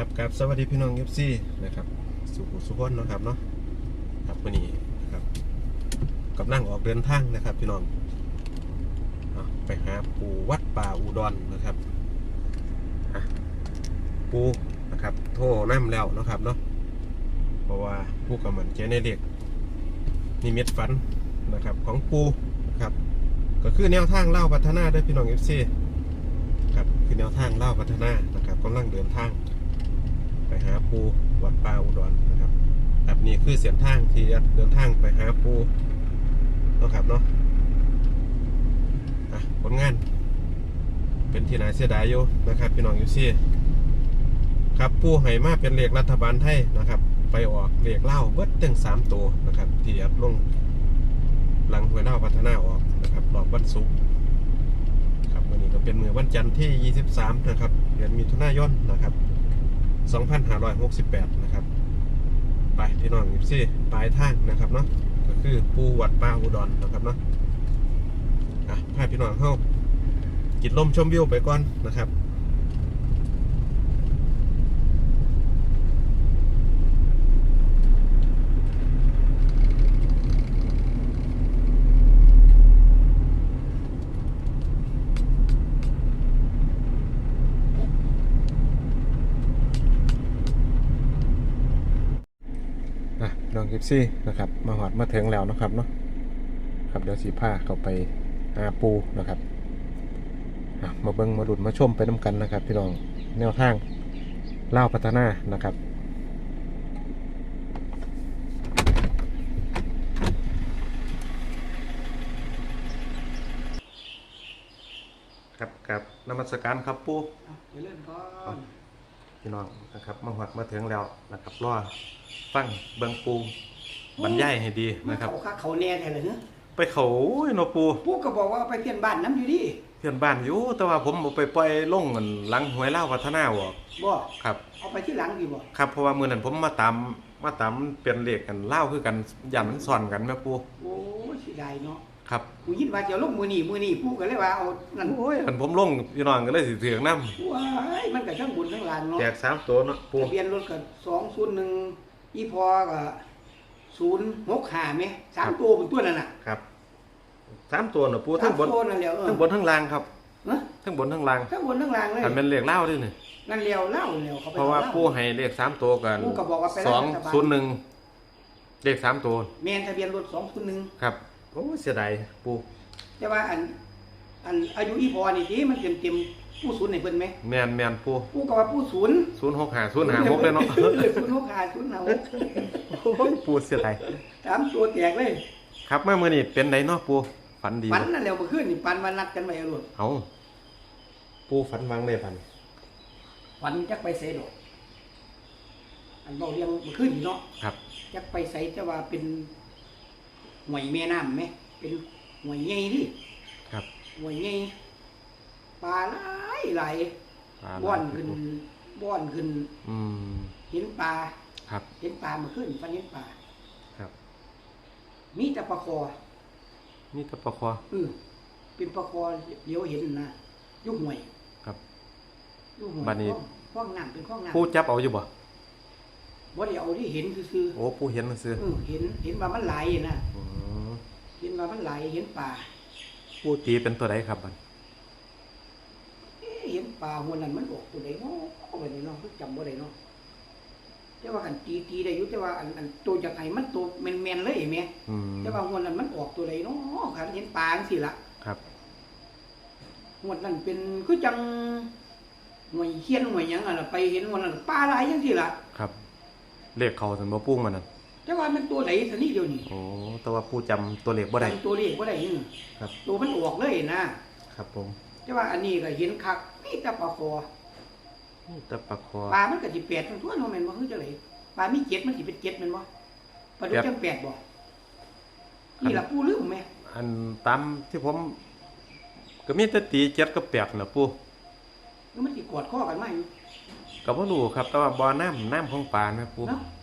ครับครับสวัสดีพี่น้องเอฟซีนะครับ สุขุสุขนเนาะครับเนาะครับวันนี้นะครับกำลังออกเดินทางนะครับ พี่น้องไปหาปูวัดป่าอุดรนะครับปูนะครับ โทรน้ำแล้วนะครับเนาะเพราะว่าผู้กำมันเจในเด็กนิมิตฝันนะครับ ของปูนะครับ ก็คือแนวทางเล่าพัฒนาด้วยพี่น้องเอฟซีครับคือแนวทางเล่าพัฒนานะครับกำลังเดินทาง ไปหาปูวัดป่าอุดรนะครับแบบนี้คือเส้นทางที่เดินทางไปหาปูนะครับเนาะอะผลงาน เป็นที่น่าเสียดายอยู่นะครับ พี่น้องยูซี่ครับปูให้มาเป็นเลขรัฐบาลไทยนะครับ ไปออกเลขเล่าเบิดถึงสามตัวนะครับที่อัดลงหลังหัวยเล่าพัฒนาออกนะครับรอบวันศุกร์ครับวันนี้ก็เป็นมือวันจันทร์ที่ 23 นะครับเดือนมิถุนายนนะครับ 2568 นะครับ ไปพี่น้องยิบซี่ปลายทางนะครับเนาะก็คือปูวัดป้าอุดรนะครับเนาะอะพาพี่น้องเข้ากินลมชมวิวไปก่อนนะครับ อะ น้องกิฟซี่นะครับมาหอดมาถึงแล้วนะครับเนาะครับเดี๋ยวสีผ้าเข้าไปหาปูนะครับอะมาเบิ้งมาดุดมาชมไปน้ากันนะครับ พี่น้องแนวทางเล่าวพัฒนานะครับครับครับนมัสการครับปูอะไปเล่นก่อน พี่น้องนะครับมาหอดมาถึงแล้วนะครับรอฟังเบิ้งปูบรรยายให้ดีมานะครับเขาคักเขาแน่แท้เลยเนอะไปเขาโอ้ยเนาะปูผู้ก็บอกว่าเอาไปเพี้ยนบ้านน้ำอยู่ดิเพื่อนบ้านอยู่ แต่ว่าผมบ่ไปปล่อยลงเงินหลังหวยเล่าวพัฒนาบ่บ่ครับ เอาไปที่หลังดีบ่ครับเพราะว่ามื้อนั้นผมมาตามมาตามเปลี่ยนเลขกันเล่าวคือกันยันมันซ่อนกันแม่ปูโอ้ยเสิได้เนาะ ครับกูยินว่าจะลงมือนี่มือนี่ผู้ก็เลยว่าเอานั่นโอ้ยคันผมลงพี่น้องก็เลยสิถือกนำว้ายมันก็ทั้งบุญทั้งลานเนาะแจก3ตัวเนาะปูทะเบียนรถก็201อีพอก็065แม่สามตัวเป็นตัวนั่นน่ะ ครับสามตัวเนาะปูทั้งบนสามตัวนั่นแหล้วเออทั้งบนทั้งล่างครับเนอะทั้งบนทั้งล่างทั้งบนทั้งล่างเลยอันเป็นเลขเล่าวด้วยนี่นั่นแล้วเล่าแล้วเขาไปเพราะว่าล่ปูให้เลขสามตัวกันปู่ก็บอกว่าไปสองรัฐบาลศูนย์หนึ่งเลขสามตัวแม่นทะเบียนรถ201ครับโอ้เสียดายปูแต่ว่าอัน อันอายุอีพอนี่ทีมันเต็มเต็มๆผู้ศูนย์ในเพิ่นไหมแมนแมนปูผู้ก็ว่าผู้ศูนย์ศูนย์หกห้าศูนย์ห้าหกเลยเนาะออศูนย์หกห้าศูนย์ห้าหกโอ้ยปูเสียดายสามตัวแตกเลย ครับเมื่อมื่อนี้เป็นไดเนาะปูฝันดีปันบ่นั่นแล้วเมื่อคืนนี่ปันวันนัดกันไว้เอาโลดเอาปูฝันวางได้ปันปันจักไปใส่ดอกอันเบาเรียงเมื่อคืนนี่เนาะครับจักไปใส่จะว่าเป็น หวยแม่น้ำไหมเป็นหวยใหญ่ดิครับหวยใหญ่ปลาหลายหลายปลาบ้อนขึ้นบ้อนขึ้นอืมเห็นปลาครับ เห็นปลาเมื่อคืนฟันเห็นปลาครับ มีแต่ปลาคอนี่ตะปะคอเออเป็นปลาคอเดี๋ยวเห็นนะอยุ่ห่วยครับ อยุ่ห่วยบัดนี้ ข้องน้ำเป็นข้องน้ำปูจับเอาอยู่บ่ว่าเดี๋ยวเอาที่เห็นคือโอ้ปูเห็นมันซื้อๆเออเห็นเห็นว่ามันไหลนะอืมเห็น ว่ามันไหลเห็นปลาปูตีเป็นตัวใดครับบันเอ๊ะเห็นปลาหัวนั้นมันออกตัวไหนเนาะเอาไปนี่เนาะคือจำบ่ได้เนาะแต่ว่ากันตีตีได้อยู่แต่ว่าอันอันตัวจากไหนมันตัวแมนๆเลยแม่อืมแต่ว่าหัวนั้นมันออกตัวไหนเนาะคันเห็นปลาจังซี่ล่ะครับหัวนั้นเป็นคือจังหน่วยเฮียนหน่วยหยังอะล่ะไปเห็นหัวนั้นปลาหลายจังซี่ล่ะครับเลขเขาถึงบ่ปูมันนั่น แต่ว่ามันตัวไหนสนิทเดียวนี่โอ้แต่ว่าปูจำตัวเลขบ่ได้จำตัวเลขบ่ได้นี่ครับ ตัวมันออกเลยนะครับผมแต่ว่าอันนี้ก็เห็นคักมีแต่ปลาคอนี่ตะปะคอ ปลามันก็สิแปดทั้งทั่วเนาะแม่นบ่คือจังได๋ปลามีเจ็ดมันสิเป็นเจ็ดแม่นบ่ปลาดุกจังแปดบ่นี่ล่ะปู่ลืมแม่อันตามที่ผมก็มีแต่ตีเจ็ดกับแปดนะปูแล้วมันสิกอดคอกันมาอยู่ก็บ่รู้ครับแต่ว่าบ่อน้ำน้ำของปลานะปูเนาะครับ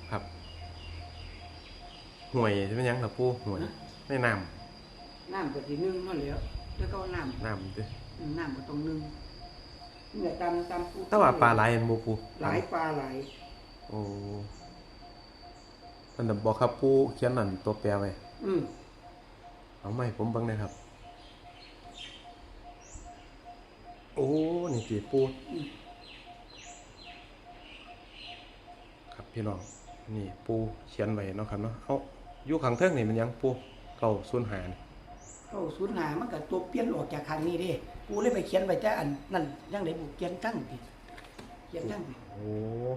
ห่วยใช่ไหมยังนะปูห่วยในน้น้ำก็สินึ่งนั่นแหล้วแล้วก็น้ำำน้ำดิน้ำก็ต้องนึ่งเนี่ยตามตามปูแต่ว่าปลาหลายเห็นบ่ปูหลายปลาหลายโอ้มันน่ะบอกครับปูเขียนนั่นตัวแปรไว้อืมเอามาให้ผมเบิ่งหน่อยครับ โอ้นี่ติปู อืมครับพี่น้องนี่ปูเขียนไว้เนาะครับเนาะเอา อยู่ข้างเทิงนี่มันหยังปูเก้าศูนย์หานี่เข้าศูนย์หามันก็ตัวเปลี่ยนออกจากครั้งนี้เด้ปูเลยไปเขียนไว้แต่อันนั่นยังไดบุเขียนทั้งติเขียนทั้งโอ้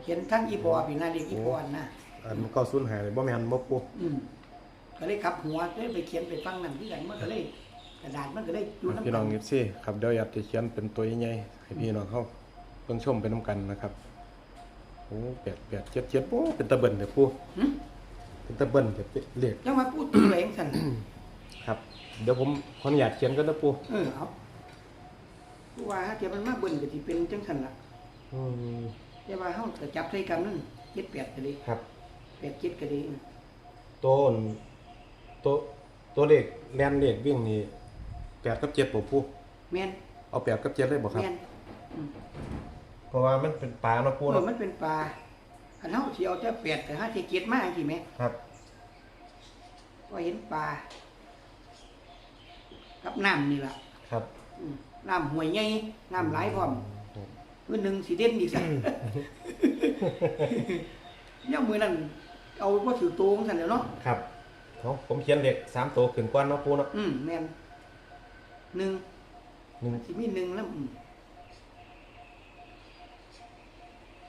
เขียนทั้งอีพอพี่นาเรียกอีพอนะอันเก้าศูนย์หานี่บ่แม่นบ่ปูอืมก็เลยขับหัวเลยไปเขียนไปฟังนั่นที่ไหนมันก็เลยกระดาษมันก็เลยอยู่น้ำพี่น้องกัยิบซี่ครับเดี๋ยวอยากจะเขียนเป็นตัวใหญ่ๆให้พี่น้องเขาเบิ่งชมไปนํกันนะครับโอ้แปดแปดเจ็ดเจ็ดโอ้เป็นตะเบิ่นเด้อปูหึ เป็นตะเบิ่นเด้อเลขยังมาพูดตัวเองสั่นครับ เดี๋ยวผมขออนุญาตเขียนกันนะปูเออเอาผู้ว่าฮะเดี๋ยวมันมาเบิ่นก็สิเป็นจังซั่นล่ะอืมแต่ว่าเฮาก็จับใส่กันนั่น7 8ก็ดีครับ 8 7ก็ดีตัวตัวตัวเลขแลนเลขวิ่งนี่แปดกับเจ็ดบ่ปูแม่นเอาแปดกับเจ็ดเลยบ่ครับ แม่นอืมเพราะว่ามันเป็นปลาเนาะปูเออเนาะมันเป็นปลา อันเฮาสิเอาแต่8แต่5 7 7มาจังซี่แหมครับก็เห็นปลากับน้ำนี่ล่ะครับอืมน้ำห้วยใหญ่น้ำหลายพร้อมมือหนึ่งสีเด่นอีกสักเนี่ยมือนั้นเอาว่าถือตัวของสันเดี๋ยวเนาะครับเอาผมเขียนเลขสามตัวขึ้นก่อนเนาะปูเนาะอืมแมนหนึ่งหนึ่ง สิมีหนึ่งแล้วอืม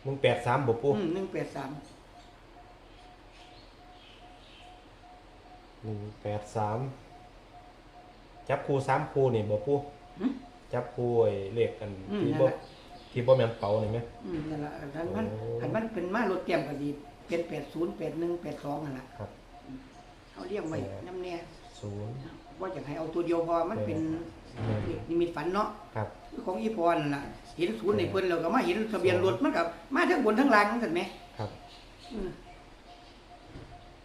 หนึ่งแปดสามบ่ปูอืมหนึ่งแปดสามหนึ่งแปดสามจับคู่สามคู่นี่บ่ปูอืมจับคู่ไอ้เลขอันอืมที่นั่นบ่แหละที่บ่แม่นเป๋านี่ไหมอืมนั่นแหละอันนั้นมันโอ้อันมันเป็นมารถเตรียมก็ดีเป็นแปดศูนย์แปดหนึ่งแปดสองนั่นแหละครับเขาเรียกไว้แปดน้ำเนี่ยศูนย์ว่าจะให้เอาตัวเดียวพอมันเป็นห นึ่งนิมิตฝันเนาะครับคือของอีพรนั่นล่ะเห็นศูนย์ในเพิ่นแล้วก็มาเห็นทะเบียนรถมันกับมาทั้งบนทั้งล่างนั่นกันไหมครับอืม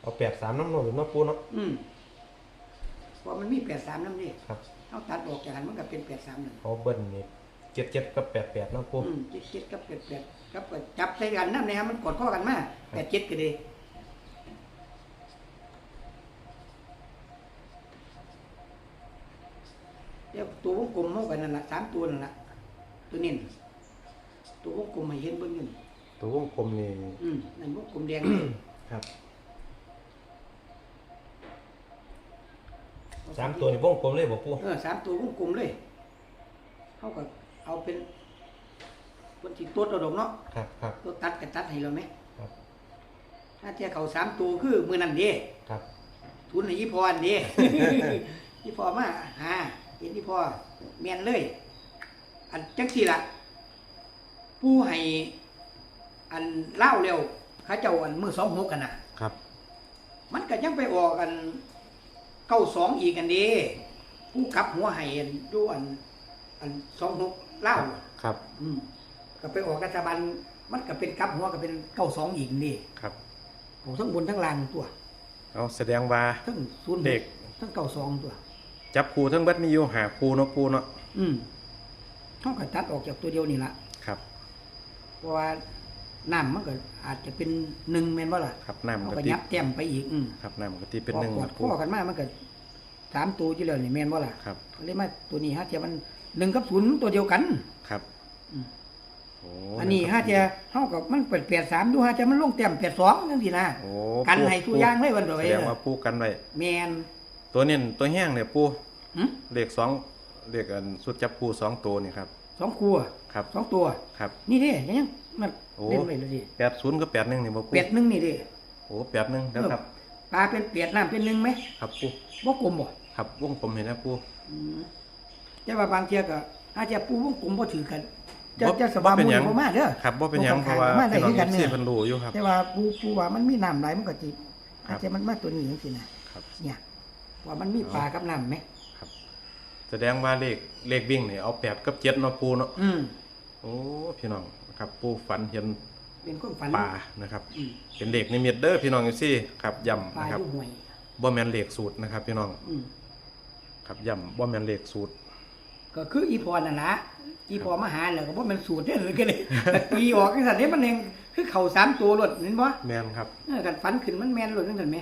เอาแปดสามน้ำหน่อยเนาะปูเนาะอืมเพราะมันมีแปดสามน้ำนี่ครับเอาตัดออกจากกันมันก็เป็นแปดสามหนึ่งเอาเบิ้ลนี่เจ็ดเจ็ดกับแปดแปดเนาะปูอืมเจ็ดเจ็ดกับแปดแปดครับก็จับใส่กันนั่นนะครับมันกอดข้อกันมาแปดเจ็ดก็ดี เดี๋ยวตัววงกลมเท่ากันนั่นแหละสามตัวนั่นแหละตัวนี้น่ะตัววงกลมให้เห็นเบิ่งอยู่นี่ตัววงกลมนี่อืมนั่นวงกลมแดงนี่ครับสามตัวนี่วงกลมเลยบ่ปูเออสามตัววงกลมเลยเขาก็เอาเป็นคนที่ตัวเราดอกเนาะครับครับ ตัวตัดก็ตัดให้เราไหมครับ ถ้าเจ้าเขาสามตัวคือมือนั่นเด้ครับ ทุนให้ยี่พออันเด้ ยี่พอมาหา เห็นยี่พอเมียนเลย อันจังสี่ละผู้ให้อันเล่าเร็วเขาเจ้าอันมือสองหกกันนะครับ มันก็ยังไปออกกันเก้าสองอีกกันเด้ผู้กลับหัวให้อันดูอัน อันสองหกเล่าครับ อืมก็ไปออกรัฐบาลมันก็เป็นกลับหัวก็เป็นเก้าสองอีกนี่ครับของทั้งบนทั้งล่างตัวเอาแสดงว่าทั้งศูนย์เด็กทั้งเก้าสองตัว จับคูทั้งเบัดมีอยู่หาคูเนาะปูเนาะอืมเขาก็ตัดออกจากตัวเดียวนี่ละครับ เพราะว่าน้ำมันก็อาจจะเป็นหนึ่งแม่นว่าล่ะครับน้ำเขากะก็ติยับแต้มไปอีกอืมครับน้ำกะติเป็นพอหนึ่งกอดปูข้อกันมามันก็สามตัวอยู่แล้วนี่แม่นว่าล่ะครับก็เลยมาตัวนี้ฮะเทียมันหนึ่งกับศูนย์ตัวเดียวกัน ครับอืม โอ้อันนี้ฮะเทียเท่ากับมันเปิดแปดสามดูฮะเทียมันลงแต้มแปดสองจังสินะโอ้กันปูให้ทุกอย่างเลยวันต่อแสไปดงว่าปูกันไว้แมน ตัวเน้นตัวแห้งเนี่ยปูหึเลขสองเลขอันสุดจับปูสองตัวนี่ครับ สองครัวครับ สองตัว ครับ นี่เด้ยังมันโอ้ เล่นไปเลยดิแปดศูนย์กับแปดหนึ่งนี่บ่ปูเป็ดหนึงนี่เด้โอ้แปดหนึ่งแล้วครับ ปลาเป็นเป็ดน้ำเป็นหนึ่งไหมครับปูบ่กลมบ่ครับวงผมเห็นนะปู อืมแต่ว่าบางเทียก็อาจจะปูวงกลมบ่ถือกัน จะบ่จะสบายบ่เป็นมืหยัอง บ่มาเด้อครับว่าเป็นหยังบ่เพข้างราะว่ามาได้พี่น้องคือกันเอฟเนี่ซียเพิ่นรู้อยู่ครับ แต่ว่าปูปูว่ามันมีน้ำไหลมันก็สิอาจจะมันมาตัวนี้จังซี่นะครับ เนี่ย ว่ามันมีปลากับน้ำไหมแสดงว่าเลขเลขวิ่งเนี่ยเอาแปดกับเจ็ดเนาะปูเนาะอืมโอ้พี่น้องครับปูฝันเห็นเป็นความฝันปลานะครับอืม เป็นเลขนิมิตเด้อพี่น้องเอฟซีครับปลาย่ำนะครับอยู่ห่วยบ่แม่นเลขสูตรนะครับ พี่น้องอืมครับย่ำบ่แม่นเลขสูตร ก็คืออีพรนั่นล่ะอีพอมาหาแล้วก็บ่แม่นสูตรเด้อเลยก็เลยตีออกจังซั่นเด้มันเองคือเข้าสามตัวรถเห็นบ่แม่นครับ เออกันฝันขึ้นมันแม่นรถจังซั่นแหม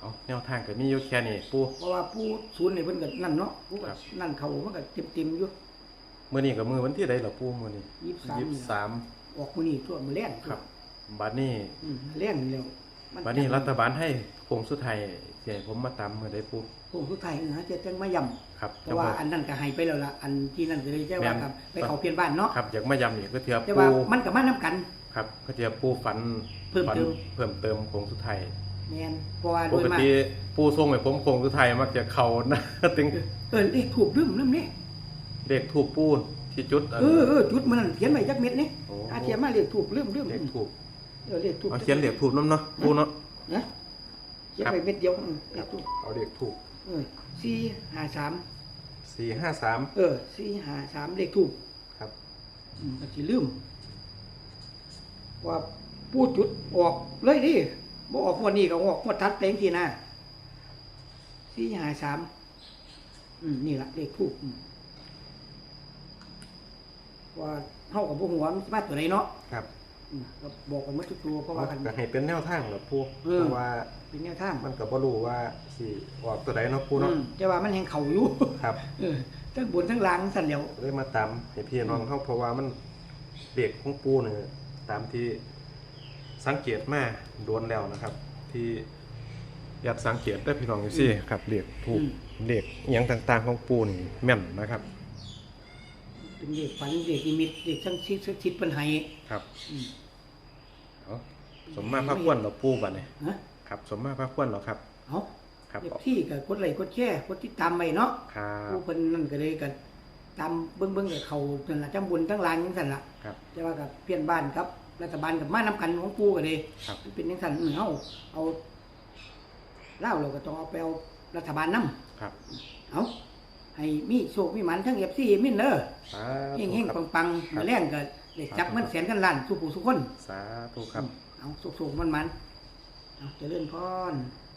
เอาแนวทางก็มีอยู่แค่นี้ปู เพราะว่าผู้ศูนย์นี่เพิ่นก็นั่นเนาะผู้ก็ครับ นั่นเขามันก็เต็มๆอยู่ มื้อนี้ก็มื้อวันที่ใดล่ะปูมื้อนี้ยี่สิบสามยี่สิบสามออกมื้อนี้ทั่วมื้อแรงครับบัดนี้อืมแรงนี่แล้วมับัดนี้รัฐบาลให้โครงสุดท้ายสิให้ผมมาตามมื้อใดปูโค้งสุดท้ายเออจะจังมาย่ำครับแต่ว่า อันนั้นก็ให้ไปแล้วล่ะอันที่นั่นก็เลยแจ้งว่าแม่นกับไปเขาเพียนบ้านเนาะครับอยากมาย้ำอีกก็เทียบแต่ปูว่ามันก็มานํกัน ครับก็เทียบปูฝันเพิ่มฝันเติม เพิ่มเติมโครงสุดท้าย แม่นเพราะว่าโดปยกมากติปูส่งให้ผมโครงสุดท้ายมักจะเข้านะ ถึงเออเลขถูกลืมลืมนี่เลขถูกปูที่จุดอัน เออเออจุดมันนั่นเขียนไว้จักเม็ดนี่โอ้ อาเขียนมาเลขถูกลืมลืมเลขถูกเออเลขถูกเอาเขียนเลขถูกน้ำเนาะปูเนาะ นะเขียนไว้เม็ดเดียวอืมเลขถูกเอาเลขถูกเออสี่ห้าสามสี่ห้าสามเออสี่ห้าสามเลขถูก ครับ อืมก็สิลืมว่าพูดจุดออกเลยดิ บ่ออกงวันนี้ก็ออกงวดทัดเพลงทีนะสี่ห้าสามอืมนี่ละเลขถูกอืมว่าเท่ากับพวกหัวมันสิมาตัวไหนเนาะครับอืมก็บอกกันหมาทุกตัวเพราะว่ากัน ก็ให้เป็นแนวทางเหรอปูเออ เพราะว่าเป็นแนวทางมันก็บ่รู้ว่าสิออกตัวใดเนาะปูเนาะอืมแต่ว่ามันแหงเข่าอยู่ ครับเออทั้งบนทั้งล่างสั่นแล้ว เลยมาตามให้พี่น้องเขาเพราะว่ามันเด็กของปูเนี่ยตามที่ สังเกตมาโดนแล้วนะครับ ที่อยากสังเกตได้พี่น้องอยู่สิครับเด็กถูกเด็กอหย่างต่างๆของปูนี่แม่นนะครับเป็นเด็กฝันเด็กนิมิตเด็กทั้งชิดทั้งชิดปัญหาครับอืมเอาสมมาพระควนเหราปูบัดนี่ฮะครับ สมมาพระควนเหรอครับ เอาครับเด็กที่ก็กดไลค์กดแชร์กดติดตามไว้เนาะครับผู้เพิ่นนั่นก็เลยกันตามเบิ่งๆกับเขานั่นล่ะจังบุญทั้งลานจังซั่นล่ะครับ แต่ว่ากับเพี้ยนบ้านครับ รัฐบาลกับมานํกันของปู่ก็เลยครับ มันเป็นจังซั่นเฮาเอาเล่าวเราก็ต้องเอาไปเอารัฐบาลนํครับเอาให้มีโชคมีหมันทั้ง FC มินเด้อสาเฮธุงครับๆปังๆมาแรงก็ได้จับเงินแสนกันล้านทุกผู้ทุกคน สาธุครับ เอาสุขๆมันๆเอาเจริญพรค